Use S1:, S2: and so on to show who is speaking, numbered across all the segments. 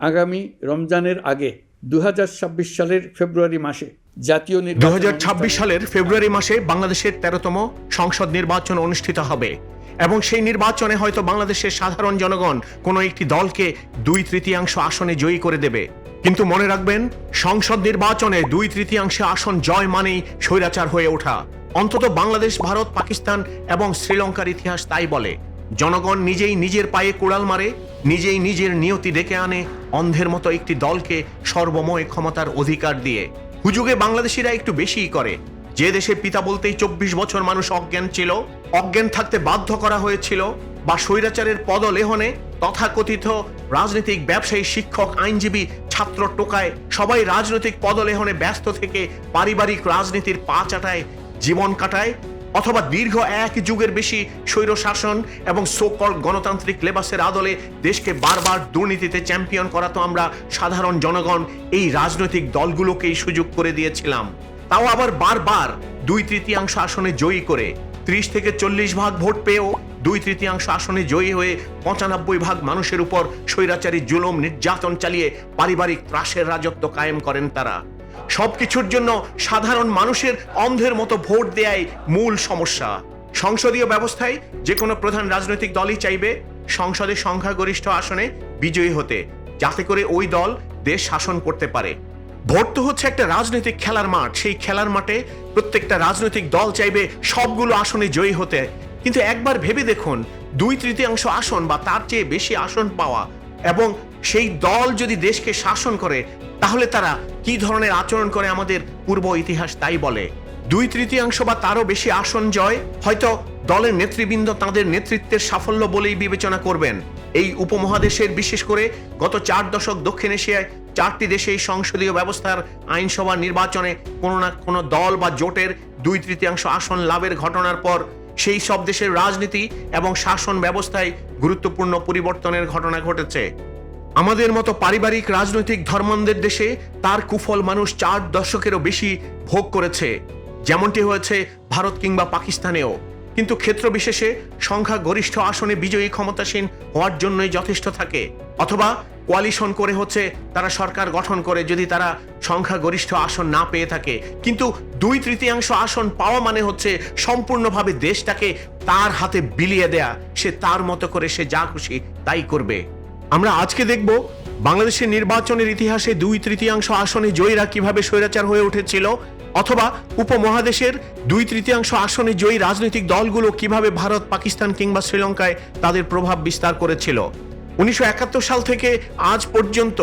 S1: আগামী রমজানের আগে দু সালের ফেব্রুয়ারি মাসে জাতীয়
S2: দু সালের ফেব্রুয়ারি মাসে বাংলাদেশের তেরোতম সংসদ নির্বাচন অনুষ্ঠিত হবে এবং সেই নির্বাচনে হয়তো বাংলাদেশের সাধারণ জনগণ কোনো একটি দলকে দুই তৃতীয়াংশ আসনে জয়ী করে দেবে। কিন্তু মনে রাখবেন সংসদ নির্বাচনে দুই তৃতীয়াংশে আসন জয় মানেই স্বৈরাচার হয়ে ওঠা। অন্তত বাংলাদেশ ভারত পাকিস্তান এবং শ্রীলঙ্কার ইতিহাস তাই বলে জনগণ নিজেই নিজের পায়ে কোড়াল মারে নিজেই নিজের নিয়তি ডেকে আনে অন্ধের মতো একটি দলকে সর্বময় ক্ষমতার অধিকার দিয়ে। হুজুগে বাংলাদেশিরা একটু বেশিই করে। যে দেশে পিতা বলতেই চব্বিশ বছর মানুষ অজ্ঞান ছিল, অজ্ঞান থাকতে বাধ্য করা হয়েছিল বা স্বৈরাচারের পদলেহনে তথাকথিত রাজনৈতিক ব্যবসায়ী, শিক্ষক, আইনজীবী, ছাত্র টোকায় সবাই রাজনৈতিক পদলেহনে ব্যস্ত থেকে পারিবারিক রাজনীতির পা চাটায় জীবন কাটায় অথবা দীর্ঘ এক যুগের বেশি স্বৈর শাসন এবং সোকল গণতান্ত্রিক লেবাসের আদলে দেশকে বারবার দুর্নীতিতে চ্যাম্পিয়ন করা তো আমরা সাধারণ জনগণ এই রাজনৈতিক দলগুলোকেই সুযোগ করে দিয়েছিলাম। তাও আবার বারবার দুই তৃতীয়াংশ আসনে জয়ী করে ত্রিশ থেকে চল্লিশ ভাগ ভোট পেয়েও দুই তৃতীয়াংশ আসনে জয়ী হয়ে পঁচানব্বই ভাগ মানুষের উপর স্বৈরাচারী জুলুম, নির্যাতন চালিয়ে পারিবারিক ত্রাসের রাজত্ব কায়েম করেন তারা। সবকিছুর জন্য সাধারণ মানুষের অন্ধের মতো ভোট দেয়াই মূল সমস্যা। সংসদীয় ব্যবস্থায় যে কোনো প্রধান রাজনৈতিক দলই চাইবে সংসদে সংখ্যাগরিষ্ঠ আসনে বিজয়ী হতে, যাতে করে ওই দল দেশ শাসন করতে পারে। ভোট তো হচ্ছে একটা রাজনৈতিক খেলার মাঠ, সেই খেলার মাঠে প্রত্যেকটা রাজনৈতিক দল চাইবে সবগুলো আসনে জয়ী হতে। কিন্তু একবার ভেবে দেখুন, দুই তৃতীয়াংশ আসন বা তার চেয়ে বেশি আসন পাওয়া এবং সেই দল যদি দেশকে শাসন করে, তাহলে তারা কি ধরনের আচরণ করে আমাদের পূর্ব ইতিহাস তাই বলে? দুই তৃতীয়াংশ বা তারও বেশি আসন জয়, হয়তো দলের নেতৃবৃন্দ তাদের নেতৃত্বের সাফল্য বলেই বিবেচনা করবেন। এই উপমহাদেশের, বিশেষ করে গত চার দশক দক্ষিণ এশিয়ায় চারটি দেশে এই সংসদীয় ব্যবস্থার আইনসভা নির্বাচনে কোনো না কোনো দল বা জোটের দুই তৃতীয়াংশ আসন লাভের ঘটনার পর সেই সব দেশের রাজনীতি এবং শাসন ব্যবস্থায় গুরুত্বপূর্ণ পরিবর্তনের ঘটনা ঘটেছে। আমাদের মতো পারিবারিক রাজনৈতিক ধর্মান্ধের দেশে তার কুফল মানুষ চার দশকেরও বেশি ভোগ করেছে। যেমনটি হয়েছে ভারত কিংবা পাকিস্তানেও। কিন্তু ক্ষেত্র বিশেষে সংখ্যা গরিষ্ঠ আসনে বিজয়ী ক্ষমতাসীন হওয়ার জন্যই যথেষ্ট থাকে। অথবা কোয়ালিশন করে হচ্ছে তারা সরকার গঠন করে যদি তারা সংখ্যা গরিষ্ঠ আসন না পেয়ে থাকে। কিন্তু দুই তৃতীয়াংশ আসন পাওয়া মানে হচ্ছে সম্পূর্ণভাবে দেশটাকে তার হাতে বিলিয়ে দেয়া। সে তার মতো করে সে যা খুশি তাই করবে। আমরা আজকে দেখব বাংলাদেশের নির্বাচনের ইতিহাসে দুই তৃতীয়াংশ আসনে জয়ীরা কীভাবে স্বৈরাচার হয়ে উঠেছিল, অথবা উপমহাদেশের দুই তৃতীয়াংশ আসনে জয়ী রাজনৈতিক দলগুলো কীভাবে ভারত, পাকিস্তান কিংবা শ্রীলঙ্কায় তাদের প্রভাব বিস্তার করেছিল। উনিশশো একাত্তর সাল থেকে আজ পর্যন্ত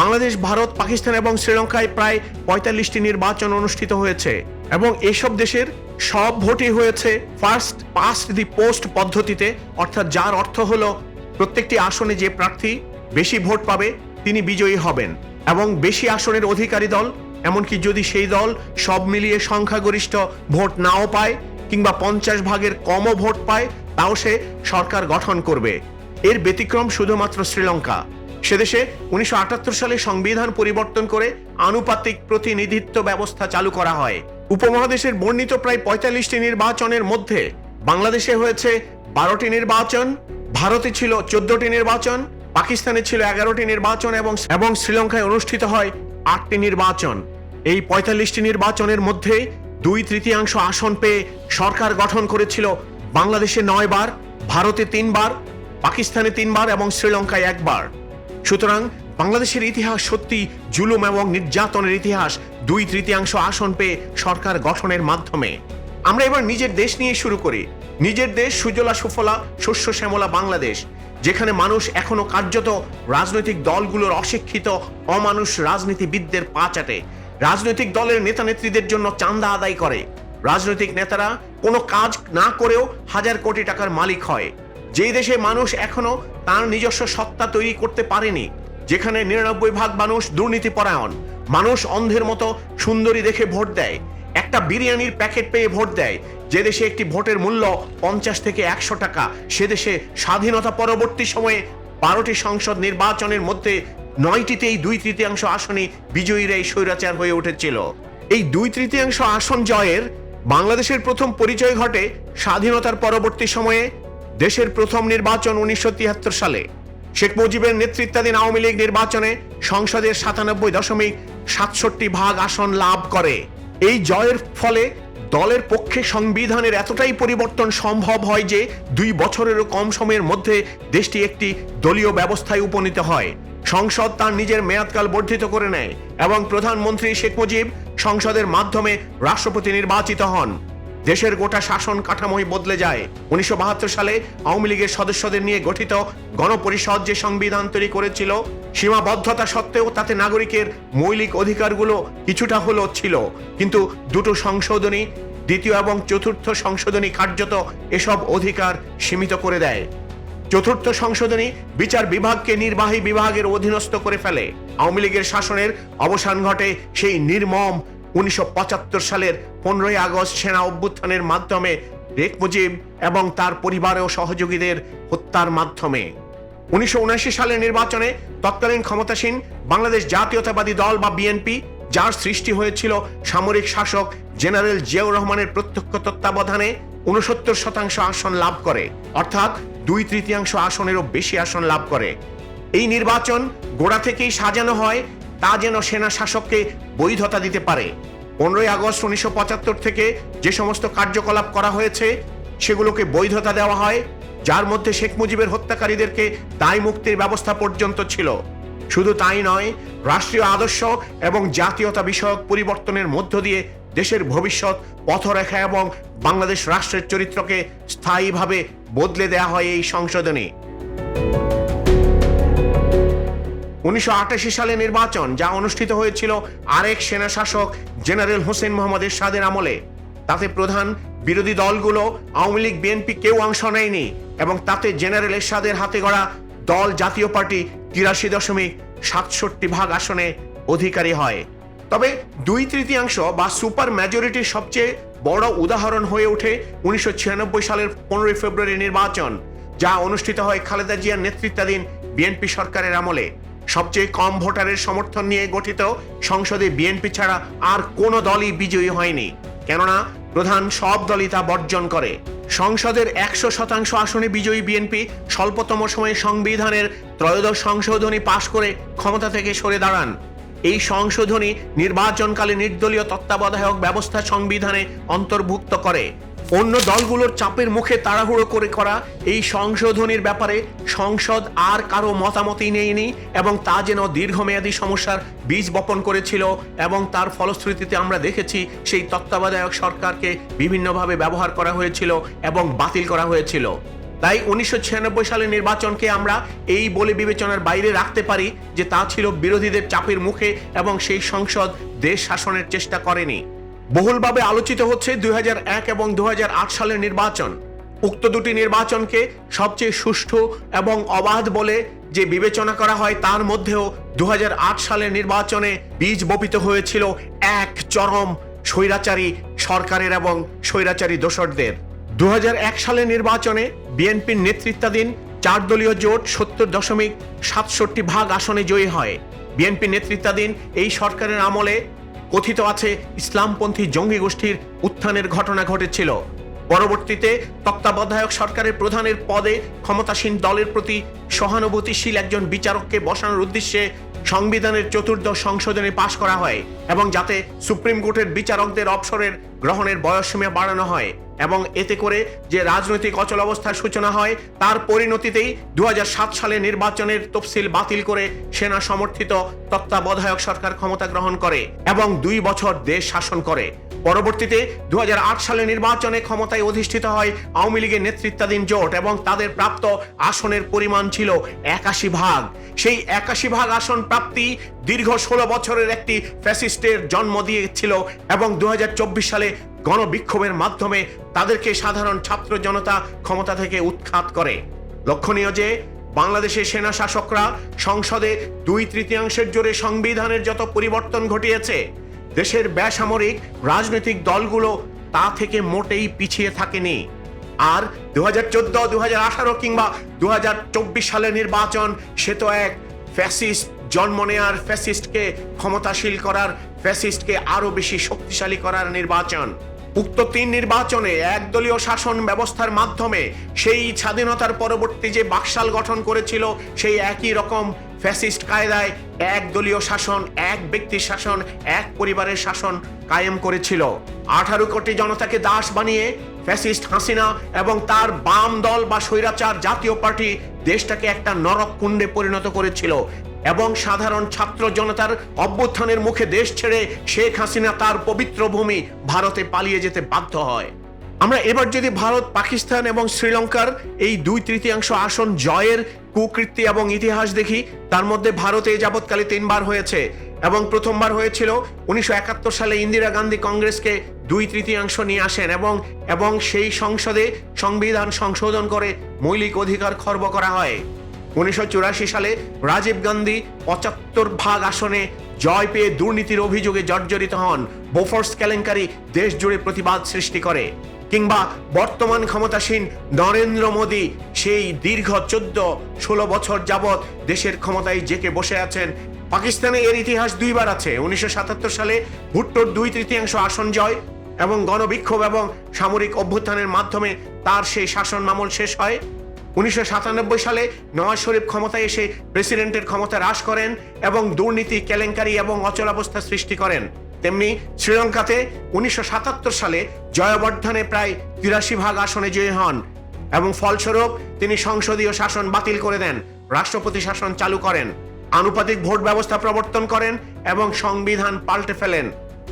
S2: বাংলাদেশ, ভারত, পাকিস্তান এবং শ্রীলঙ্কায় প্রায় পঁয়তাল্লিশটি নির্বাচন অনুষ্ঠিত হয়েছে এবং এসব দেশের সব ভোটই হয়েছে ফার্স্ট পাস্ট দি পোস্ট পদ্ধতিতে, অর্থাৎ যার অর্থ হলো প্রত্যেকটি আসনে যে প্রার্থী বেশি ভোট পাবে, তিনি বিজয়ী হবেন এবং বেশি আসনের অধিকারী দল, এমনকি যদি সেই দল সব মিলিয়ে সংখ্যাগরিষ্ঠ ভোট নাও পায় কিংবা পঞ্চাশ ভাগের কমও ভোট পায়, তাও সে সরকার গঠন করবে। এর ব্যতিক্রম শুধুমাত্র শ্রীলঙ্কা। সেদেশে উনিশশো আটাত্তর সালে সংবিধান পরিবর্তন করে আনুপাতিক প্রতিনিধিত্ব ব্যবস্থা চালু করা হয়। উপমহাদেশের বর্ণিত প্রায় পঁয়তাল্লিশটি নির্বাচনের মধ্যে বাংলাদেশে হয়েছে বারোটি নির্বাচন, ভারতে ছিল চোদ্দটি নির্বাচন, পাকিস্তানে ছিল এগারোটি নির্বাচন এবং এবং শ্রীলঙ্কায় অনুষ্ঠিত হয় আটটি নির্বাচন। এই পঁয়তাল্লিশটি নির্বাচনের মধ্যে দুই তৃতীয়াংশ আসন পেয়ে সরকার গঠন করেছিল বাংলাদেশে নয় বার ভারতে তিনবার পাকিস্তানে তিনবার এবং শ্রীলঙ্কায় একবার। সুতরাং বাংলাদেশের ইতিহাস সত্যি জুলুম এবং নির্যাতনের ইতিহাস দুই তৃতীয়াংশ আসন পেয়ে সরকার গঠনের মাধ্যমে। আমরা এবার নিজের দেশ নিয়ে শুরু করি। নিজের দেশ সুজলা সুফলা শস্য শ্যামলা বাংলাদেশ, যেখানে মানুষ এখনও কার্যত রাজনৈতিক দলগুলোর অশিক্ষিত, অমানুষ রাজনীতিবিদদের পা চাটে। রাজনৈতিক দলের নেতা নেত্রীদের জন্য চান্দা আদায় করে। রাজনৈতিক নেতারা কোনো কাজ না করেও হাজার কোটি টাকার মালিক হয়। যেই দেশে মানুষ এখনও তার নিজস্ব সত্তা তৈরি করতে পারেনি, যেখানে নিরানব্বই ভাগ মানুষ দুর্নীতি পরায়ণ মানুষ অন্ধের মতো সুন্দরী দেখে ভোট দেয়, একটা বিরিয়ানির প্যাকেট পেয়ে ভোট দেয়, যে দেশে একটি ভোটের মূল্য পঞ্চাশ থেকে একশো টাকা, সে দেশে স্বাধীনতা পরবর্তী সময়ে বারোটি সংসদ নির্বাচনের মধ্যে নয়টিতেই দুই তৃতীয়াংশ আসনে বিজয়ীরা এই স্বৈরাচার হয়ে উঠেছিল। এই দুই তৃতীয়াংশ আসন জয়ের বাংলাদেশের প্রথম পরিচয় ঘটে স্বাধীনতার পরবর্তী সময়ে দেশের প্রথম নির্বাচন উনিশশো তিয়াত্তর সালে। শেখ মুজিবের নেতৃত্বাধীন আওয়ামী লীগ নির্বাচনে সংসদের সাতানব্বই দশমিক সাতষট্টি ভাগ আসন লাভ করে। এই জয়ের ফলে দলের পক্ষে সংবিধানের এতটাই পরিবর্তন সম্ভব হয় যে দুই বছরেরও কম সময়ের মধ্যে দেশটি একটি দলীয় ব্যবস্থায় উপনীত হয়। সংসদ তার নিজের মেয়াদকাল বর্ধিত করে নেয় এবং প্রধানমন্ত্রী শেখ মুজিব সংসদের মাধ্যমে রাষ্ট্রপতি নির্বাচিত হন। দেশের গোটা শাসন কাঠামোই বদলে যায়। উনিশশো বাহাত্তর সালে আওয়ামী লীগের সদস্যদের নিয়ে গঠিত গণপরিষদ যে সংবিধান তৈরি করেছিল, সীমাবদ্ধতা সত্ত্বেও তাতে নাগরিকের মৌলিক অধিকারগুলো কিছুটা হলেও ছিল। কিন্তু দুটো সংশোধনী, দ্বিতীয় এবং চতুর্থ সংশোধনী কার্যত এসব অধিকার সীমিত করে দেয়। চতুর্থ সংশোধনী বিচার বিভাগকে নির্বাহী বিভাগের অধীনস্থ করে ফেলে। আওয়ামী লীগের শাসনের অবসান ঘটে সেই নির্মম উনিশশো পঁচাত্তর সালের পনেরোই আগস্ট সেনা অভ্যুত্থানের মাধ্যমে শেখ মুজিব এবং তার পরিবার ও সহযোগীদের হত্যার মাধ্যমে। উনিশশো সালের নির্বাচনে তৎকালীন ক্ষমতাসীন বাংলাদেশ জাতীয়তাবাদী দল বা বিএনপি, যার সৃষ্টি হয়েছিল সামরিক শাসক জেনারেল জিয়াউর রহমানের প্রত্যক্ষ তত্ত্বাবধানে উনসত্তর শতাংশ আসন লাভ করে, অর্থাৎ দুই তৃতীয়াংশ আসনেরও বেশি আসন লাভ করে। এই নির্বাচন গোড়া থেকেই সাজানো হয় তা যেন সেনা শাসককে বৈধতা দিতে পারে। পনেরোই আগস্ট উনিশশো পঁচাত্তর থেকে যে সমস্ত কার্যকলাপ করা হয়েছে, সেগুলোকে বৈধতা দেওয়া হয়, যার মধ্যে শেখ মুজিবের হত্যাকারীদেরকে দায় মুক্তির ব্যবস্থা পর্যন্ত ছিল। শুধু তাই নয়, রাষ্ট্রীয় আদর্শ এবং জাতীয়তা বিষয়ক পরিবর্তনের মধ্য দিয়ে দেশের ভবিষ্যৎ পথরেখা এবং বাংলাদেশ রাষ্ট্রের চরিত্রকে স্থায়ীভাবে বদলে দেয়া হয় এই সংশোধনী। উনিশশো আটাশি সালে নির্বাচন, যা অনুষ্ঠিত হয়েছিল আরেক সেনা শাসক জেনারেল হোসেন মোহাম্মদ এরশাদের আমলে। তাতে প্রধান বিরোধী দলগুলো আওয়ামী লীগ, বিএনপি কেউ অংশ নেয়নি এবং তাতে জেনারেল এরশাদের হাতে গড়া দল জাতীয় পার্টি তিরাশি দশমিক সাতষট্টি ভাগ আসনে অধিকারী হয়। তবে দুই তৃতীয়াংশ বা সুপার মেজরিটির সবচেয়ে বড় উদাহরণ হয়ে ওঠে উনিশশো ছিয়ানব্বই সালের পনেরোই ফেব্রুয়ারি নির্বাচন, যা অনুষ্ঠিত হয় খালেদা জিয়ার নেতৃত্বাধীন বিএনপি সরকারের আমলে। সবচেয়ে কম ভোটারের সমর্থন নিয়ে গঠিত সংসদে বিএনপি ছাড়া আর কোনো দলই বিজয়ী হয়নি। কেননা, প্রধান সব দলই তা বর্জন করে। সংসদের একশো শতাংশ আসনে বিজয়ী বিএনপি স্বল্পতম সময়ে সংবিধানের ত্রয়োদশ সংশোধনী পাশ করে ক্ষমতা থেকে সরে দাঁড়ান। এই সংশোধনী নির্বাচনকালে নির্দলীয় তত্ত্বাবধায়ক ব্যবস্থা সংবিধানে অন্তর্ভুক্ত করে। অন্য দলগুলোর চাপের মুখে তাড়াহুড়ো করে করা এই সংশোধনীর ব্যাপারে সংসদ আর কারও মতামতই নেয়নি এবং তা যেন দীর্ঘমেয়াদী সমস্যার বীজ বপন করেছিল এবং তার ফলশ্রুতিতে আমরা দেখেছি সেই তত্ত্বাবধায়ক সরকারকে বিভিন্নভাবে ব্যবহার করা হয়েছিল এবং বাতিল করা হয়েছিল। তাই উনিশশো ছিয়ানব্বই সালের নির্বাচনকে আমরা এই বলে বিবেচনার বাইরে রাখতে পারি যে তা ছিল বিরোধীদের চাপের মুখে এবং সেই সংসদ দেশ শাসনের চেষ্টা করেনি। বহুলভাবে আলোচিত হচ্ছে দুই হাজার এক এবং দু হাজার আট সালের নির্বাচন। উক্ত দুটি নির্বাচনকে সবচেয়ে সুষ্ঠু এবং অবাধ বলে যে বিবেচনা করা হয় তার মধ্যেও দুহাজার আট সালের নির্বাচনে বীজ বপিত হয়েছিল এক চরম স্বৈরাচারী সরকারের এবং স্বৈরাচারী দোসরদের। দু হাজার এক সালের নির্বাচনে বিএনপির নেতৃত্বাধীন চার দলীয় জোট সত্তর দশমিক সাতষট্টি ভাগ আসনে জয়ী হয়। বিএনপি নেতৃত্বাধীন এই সরকারের আমলে কথিত আছে, ইসলামপন্থী জঙ্গি গোষ্ঠীর উত্থানের ঘটনা ঘটেছিল। পরবর্তীতে তত্ত্বাবধায়ক সরকারের প্রধানের পদে ক্ষমতাসীন দলের প্রতি সহানুভূতিশীল একজন বিচারককে বসানোর উদ্দেশ্যে সংবিধানের চতুর্দশ সংশোধনে পাশ করা হয় এবং যাতে সুপ্রিম কোর্টের বিচারকদের অবসরের গ্রহণের বয়সসীমা বাড়ানো হয়। এবং এতে করে যে রাজনৈতিক অচল অবস্থার সূচনা হয়, তার পরিণতিতেই দুহাজার সাত সালে নির্বাচনের তফসিল বাতিল করে সেনা সমর্থিত তত্ত্বাবধায়ক সরকার ক্ষমতা গ্রহণ করে এবং দুই বছর দেশ শাসন করে। পরবর্তীতে দু সালে নির্বাচনে ক্ষমতায় অধিষ্ঠিত হয় আওয়ামী লীগের নেতৃত্বাধীন জোট এবং তাদের প্রাপ্ত আসনের পরিমাণ ছিল একাশি ভাগ। সেই একাশি ভাগ আসন প্রাপ্তি দীর্ঘ ষোলো বছরের একটি ফ্যাসিস্টের জন্ম দিয়েছিল এবং দু হাজার চব্বিশ সালে গণবিক্ষোভের মাধ্যমে তাদেরকে সাধারণ ছাত্র জনতা ক্ষমতা থেকে উৎখাত করে। লক্ষণীয় যে, বাংলাদেশের সেনা শাসকরা সংসদে দুই তৃতীয়াংশের জোরে সংবিধানের যত পরিবর্তন ঘটিয়েছে, দেশের বেসামরিক রাজনৈতিক দলগুলো তা থেকে মোটেই পিছিয়ে থাকেনি। আর দু হাজার চোদ্দ দু হাজার আঠারো কিংবা দু হাজার চব্বিশ সালের নির্বাচন, সে তো এক ফ্যাসিস্ট জন্ম নেয়ার ফ্যাসিস্টকে ক্ষমতাশীল করার, ফ্যাসিস্টকে আরও বেশি শক্তিশালী করার নির্বাচন। উক্ত তিন নির্বাচনে একদলীয় শাসন ব্যবস্থার মাধ্যমে সেই স্বাধীনতার পরবর্তী যে বাকশাল গঠন করেছিল, সেই একই রকম ফ্যাসিস্ট কায়দায় একদলীয় শাসন, এক ব্যক্তির শাসন, এক পরিবারের শাসন কায়েম করেছিল। আঠারো কোটি জনতাকে দাস বানিয়ে ফ্যাসিস্ট হাসিনা এবং তার বাম দল বা স্বৈরাচার জাতীয় পার্টি দেশটাকে একটা নরক কুণ্ডে পরিণত করেছিল। এবং সাধারণ ছাত্র জনতার অভ্যুত্থানের মুখে দেশ ছেড়ে শেখ হাসিনা তার পবিত্র ভূমি ভারতে পালিয়ে যেতে বাধ্য হয়। আমরা এবার যদি ভারত, পাকিস্তান এবং শ্রীলঙ্কার এই দুই তৃতীয়াংশ আসন জয়ের কুকৃতি এবং ইতিহাস দেখি, তার মধ্যে ভারতে যাবৎকালে তিনবার হয়েছে এবং প্রথমবার হয়েছিল উনিশশো একাত্তর সালে ইন্দিরা গান্ধী কংগ্রেসকে দুই তৃতীয়াংশ নিয়ে আসেন এবং এবং সেই সংসদে সংবিধান সংশোধন করে মৌলিক অধিকার খর্ব করা হয়। উনিশশো চুরাশি সালে রাজীব গান্ধী পঁচাত্তর ভাগ আসনে জয় পেয়ে দুর্নীতির অভিযোগে জর্জরিত হন। বোফোর্স কেলেঙ্কারি দেশ জুড়ে প্রতিবাদ সৃষ্টি করে। কিংবা বর্তমান ক্ষমতাসীন নরেন্দ্র মোদী সেই দীর্ঘ চোদ্দ, ষোলো বছর যাবৎ দেশের ক্ষমতায় জেকে বসে আছেন। পাকিস্তানে এর ইতিহাস দুইবার আছে। উনিশশো সাতাত্তর সালে ভুট্টোর দুই তৃতীয়াংশ আসন জয় এবং গণবিক্ষোভ এবং সামরিক অভ্যুত্থানের মাধ্যমে তার সেই শাসন মামল শেষ হয়। উনিশশো সাতানব্বই সালে নওয়াজ শরীফ ক্ষমতায় এসে প্রেসিডেন্টের ক্ষমতা হ্রাস করেন এবং দুর্নীতি, কেলেঙ্কারি এবং অচলাবস্থা সৃষ্টি করেন। তেমনি শ্রীলঙ্কাতে উনিশশো সাতাত্তর সালে জয়বর্ধনে প্রায় তিরাশি ভাগ আসনে জয়ী হন এবং ফলস্বরূপ তিনি সংসদীয় শাসন বাতিল করে দেন, রাষ্ট্রপতি শাসন চালু করেন, আনুপাতিক ভোট ব্যবস্থা প্রবর্তন করেন এবং সংবিধান পাল্টে ফেলেন।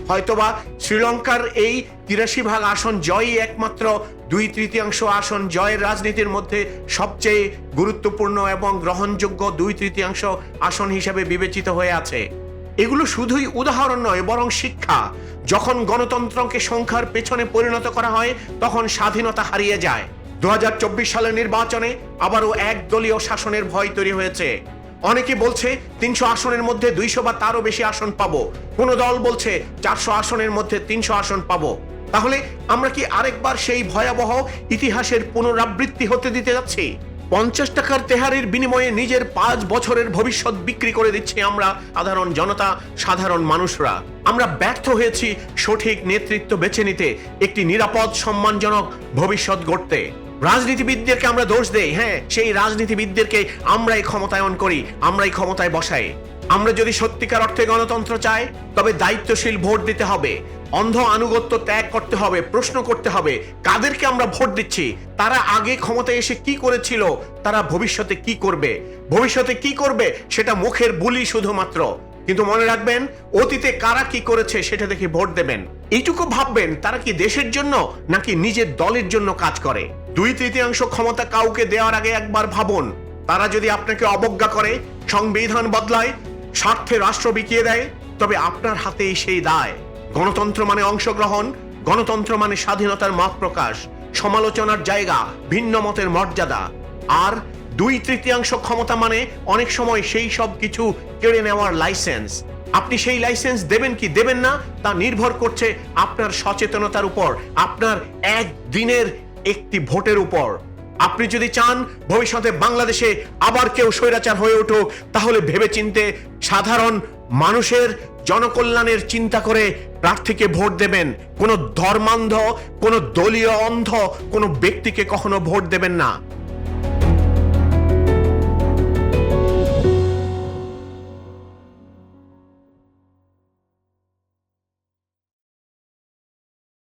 S2: হয়তোবা শ্রীলঙ্কার এই তিরাশি ভাগ আসন জয়ই একমাত্র দুই তৃতীয়াংশ আসন জয়ের রাজনীতির মধ্যে সবচেয়ে গুরুত্বপূর্ণ এবং গ্রহণযোগ্য দুই তৃতীয়াংশ আসন হিসেবে বিবেচিত হয়ে আছে। এগুলো শুধুই উদাহরণ নয়, বরং শিক্ষা। যখন গণতন্ত্রকে সংখ্যার পেছনে পরিণত করা হয়, তখন স্বাধীনতা হারিয়ে যায়। দু হাজার চব্বিশ সালের নির্বাচনে আবারও একদলীয় শাসনের ভয় তৈরি হয়েছে। অনেকে বলছে তিনশো আসনের মধ্যে দুইশো বা তারও বেশি আসন পাবো। কোনো দল বলছে চারশো আসনের মধ্যে তিনশো আসন পাবো। তাহলে আমরা কি আরেকবার সেই ভয়াবহ ইতিহাসের পুনরাবৃত্তি হতে দিতে যাচ্ছি? পঞ্চাশ টাকার তেহারির বিনিময়ে নিজের পাঁচ বছরের ভবিষ্যৎ বিক্রি করে দিচ্ছি আমরা সাধারণ জনতা, সাধারণ মানুষরা। আমরা ব্যর্থ হয়েছি সঠিক নেতৃত্ব বেছে নিতে একটি নিরাপদ, সম্মানজনক ভবিষ্যৎ গড়তে। রাজনীতিবিদদেরকে আমরা দোষ দেই হ্যাঁ সেই রাজনীতিবিদদেরকে আমরাই ক্ষমতায়ন করি, আমরাই ক্ষমতায় বসাই। আমরা যদি সত্যিকার অর্থে গণতন্ত্র চাই, তবে দায়িত্বশীল ভোট দিতে হবে, অন্ধ আনুগত্য ত্যাগ করতে হবে, প্রশ্ন করতে হবে, কাদেরকে আমরা ভোট দিচ্ছি, তারা আগে ক্ষমতায় এসে কি করেছিল, তারা ভবিষ্যতে কি করবে, ভবিষ্যতে কি করবে, সেটা মুখের বুলি শুধুমাত্র। কিন্তু মনে রাখবেন, অতীতে কারা কি করেছে সেটা দেখে ভোট দেবেন। এইটুকু ভাববেন, তারা কি দেশের জন্য নাকি নিজের দলের জন্য কাজ করে? দুই তৃতীয়াংশ ক্ষমতা কাউকে দেওয়ার আগে একবার ভাবুন। তারা যদি আপনাকে অবজ্ঞা করে, সংবিধান বদলায়, স্বার্থে রাষ্ট্র বিকিয়ে দেয়, তবে আপনার হাতেই সেই দায়। গণতন্ত্র মানে অংশগ্রহণ, গণতন্ত্র মানে স্বাধীনতার মত প্রকাশ সমালোচনার জায়গা, ভিন্ন মতের মর্যাদা। আর দুই তৃতীয়াংশ ক্ষমতা মানে অনেক সময় সেই সব কিছু কেড়ে নেওয়ার লাইসেন্স। আপনি সেই লাইসেন্স দেবেন কি দেবেন না, তা নির্ভর করছে আপনার সচেতনতার উপর, আপনার এক দিনের একটি ভোটের উপর। আপনি যদি চান ভবিষ্যতে বাংলাদেশে আবার কেউ স্বৈরাচার হয়ে উঠুক, তাহলে ভেবেচিন্তে সাধারণ মানুষের জনকল্যাণের চিন্তা করে প্রার্থীকে ভোট দেবেন। কোনো ধর্মান্ধ, কোনো দলীয় অন্ধ কোনো ব্যক্তিকে কখনো ভোট দেবেন না।